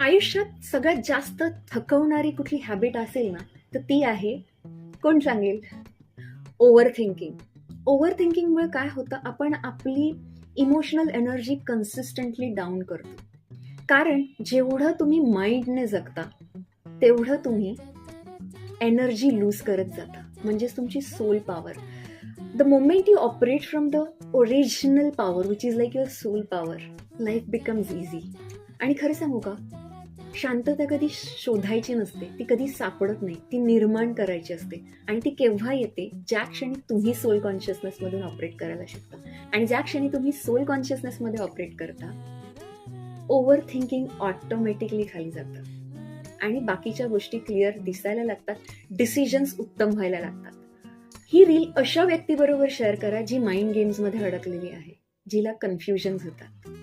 आयुष्यात सगळ्यात जास्त थकवणारी कुठली हॅबिट असेल ना तर ती आहे कोण सांगेल? ओव्हर थिंकिंग ओव्हर थिंकिंगमुळे काय होतं? आपण आपली इमोशनल एनर्जी कन्सिस्टंटली डाऊन करतो. कारण जेवढं तुम्ही माइंडने जगता तेवढं तुम्ही एनर्जी लूज करत जाता. म्हणजेच तुमची soul power the moment you operate from the original power which is like your soul power life becomes easy आणि खरं सांगू का? शांतता कधी शोधायची नसते ती कधी सापडत नाही ती निर्माण करायची असते. आणि ती केव्हा येते? ज्या क्षणी तुम्ही सोल कॉन्शियसनेसमधून ऑपरेट करायला शकता. आणि ज्या क्षणी तुम्ही सोल कॉन्शियसनेसमध्ये ऑपरेट करता ओव्हर थिंकिंग ऑटोमॅटिकली खाली जातं. आणि बाकीच्या गोष्टी क्लिअर दिसायला लागतात डिसिजन्स उत्तम व्हायला लागतात. ही रील अशा व्यक्तीबरोबर शेअर करा जी माइंड गेम्समध्ये अडकलेली आहे जिला कन्फ्युजन्स होतात.